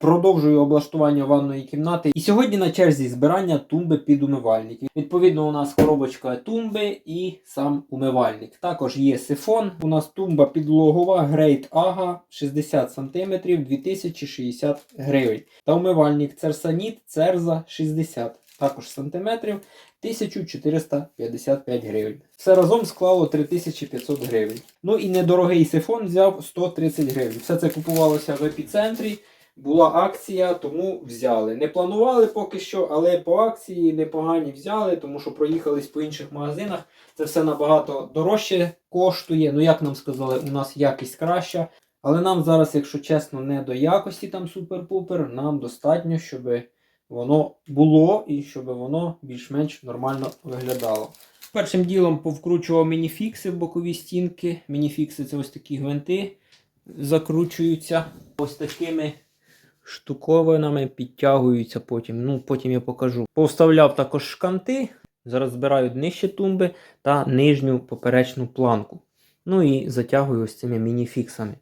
Продовжую облаштування ванної кімнати. І сьогодні на черзі збирання тумби під умивальник. Відповідно, у нас коробочка тумби і сам умивальник. Також є сифон. У нас тумба підлогова Great Aga 60 см 2060 гривень. Та умивальник Церсаніт Церза 60 також сантиметрів 1455 гривень. Все разом склало 3500 гривень. Ну і недорогий сифон взяв 130 гривень. Все це купувалося в епіцентрі. Була акція, тому взяли. Не планували поки що, але по акції непогані взяли, тому що проїхались по інших магазинах. Це все набагато дорожче коштує. Ну, як нам сказали, у нас якість краща. Але нам зараз, якщо чесно, не до якості там супер-пупер, нам достатньо, щоб воно було і щоб воно більш-менш нормально виглядало. Першим ділом повкручував мініфікси в бокові стінки. Мініфікси це ось такі гвинти закручуються ось такими штуковинами, підтягуються потім. Ну, потім я покажу. Повставляв також шканти. Зараз збираю нижче тумби та нижню поперечну планку. Ну і затягую ось цими мініфіксами.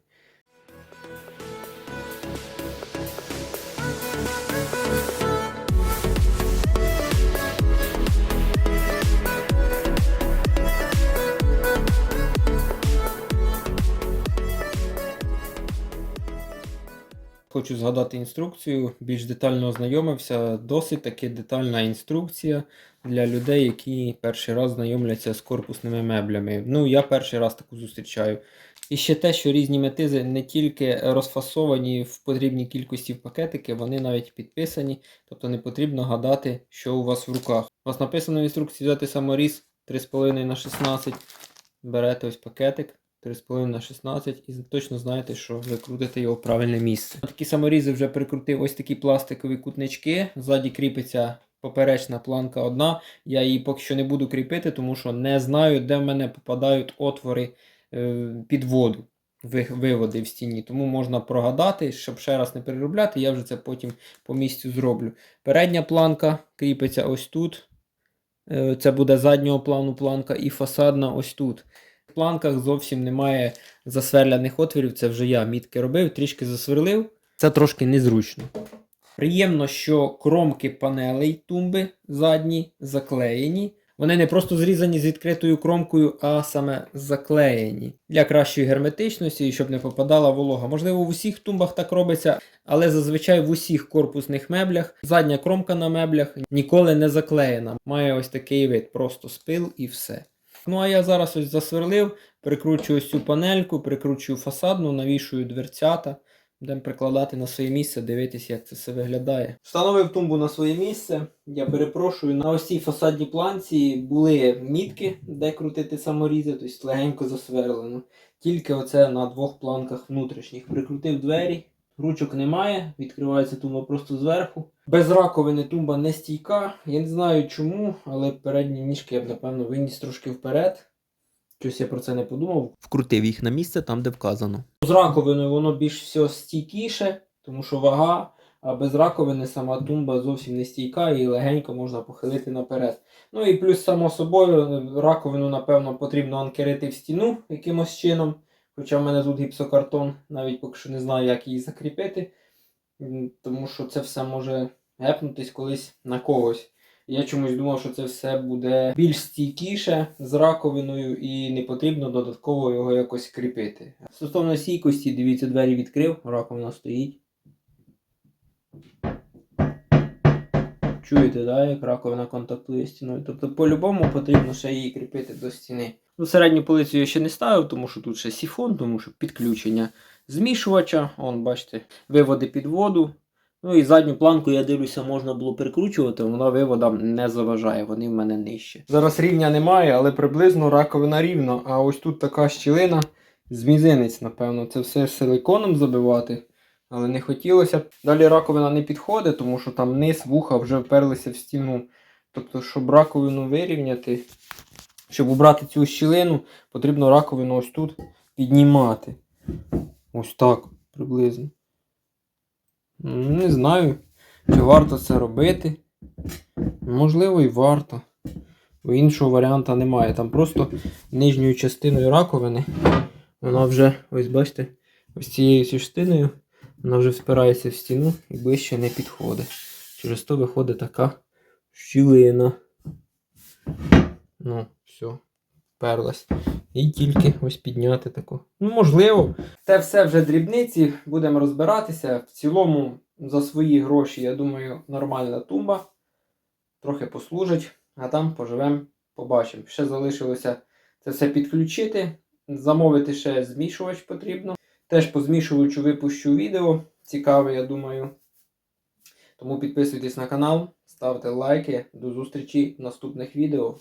Хочу згадати інструкцію, більш детально ознайомився. Досить таки детальна інструкція для людей, які перший раз знайомляться з корпусними меблями. Ну, я перший раз таку зустрічаю. І ще те, що різні метизи не тільки розфасовані в потрібній кількості в пакетики, вони навіть підписані, тобто не потрібно гадати, що у вас в руках. У вас написано в інструкції взяти саморіз 3,5 на 16 берете ось пакетик. 3,5 на 16 і точно знаєте, що ви крутите його в правильне місце. Такі саморізи вже прикрутив ось такі пластикові кутнички. Ззаді кріпиться поперечна планка одна. Я її поки що не буду кріпити, тому що не знаю, де в мене попадають отвори е, під воду. Виводи в стіні, тому можна прогадати, щоб ще раз не переробляти, я вже це потім по місцю зроблю. Передня планка кріпиться ось тут. Е, Це буде заднього плану планка і фасадна ось тут. Планках зовсім немає засверляних отворів, це вже я мітки робив, трішки засверлив. Це трошки незручно. Приємно, що кромки панелей тумби задні заклеєні. Вони не просто зрізані з відкритою кромкою, а саме заклеєні для кращої герметичності і щоб не попадала волога. Можливо, в усіх тумбах так робиться, але зазвичай в усіх корпусних меблях задня кромка на меблях ніколи не заклеєна. Має ось такий вид, просто спил і все. Ну а я зараз ось засверлив, прикручую ось цю панельку, прикручую фасадну, навішую дверцята. Будемо прикладати на своє місце, дивитися, як це все виглядає. Встановив тумбу на своє місце. Я перепрошую, на ось цій фасадній планці були мітки, де крутити саморізи, тобто легенько засверлено. Тільки оце на двох планках внутрішніх. Прикрутив двері, ручок немає, відкривається тумба просто зверху. Без раковини тумба не стійка. Я не знаю чому, але передні ніжки я б напевно виніс трошки вперед. Щось я про це не подумав. Вкрутив їх на місце там, де вказано. З раковиною воно більш всього стійкіше, тому що вага, а без раковини сама тумба зовсім не стійка і легенько можна похилити наперед. Ну і плюс, само собою, раковину, напевно, потрібно анкерити в стіну якимось чином. Хоча в мене тут гіпсокартон, навіть поки що не знаю, як її закріпити, тому що це все може гепнутись колись на когось. Я чомусь думав, що це все буде більш стійкіше з раковиною і не потрібно додатково його якось кріпити. Стосовно стійкості, дивіться, двері відкрив, раковина стоїть. Чуєте, да, як раковина контактує стіною. Тобто, по-любому потрібно ще її кріпити до стіни. Ну, середню полицю я ще не ставив, тому що тут ще сіфон, тому що підключення змішувача. Он, бачите, виводи під воду. Ну і задню планку, я дивлюся, можна було прикручувати, вона виводам не заважає, вони в мене нижче. Зараз рівня немає, але приблизно раковина рівно. А ось тут така щілина з мізинець, напевно. Це все силиконом забивати. Але не хотілося. Далі раковина не підходить, тому що там низ вуха вже вперлися в стіну. Тобто, щоб раковину вирівняти, щоб убрати цю щілину, потрібно раковину ось тут піднімати. Ось так приблизно. Не знаю, чи варто це робити. Можливо, і варто. Бо іншого варіанта немає. Там просто нижньою частиною раковини. Вона вже, ось бачите, ось цією частиною Вона вже вспирається в стіну і ближче не підходить. Через то виходить така щілина. Ну, все, вперлась. І тільки ось підняти таку. Ну, можливо. Це все вже дрібниці, будемо розбиратися. В цілому, за свої гроші, я думаю, нормальна тумба. Трохи послужить, а там поживемо, побачимо. Ще залишилося це все підключити. Замовити ще змішувач потрібно. Теж по змішувачу випущу відео. Цікаве, я думаю. Тому підписуйтесь на канал, ставте лайки. До зустрічі в наступних відео.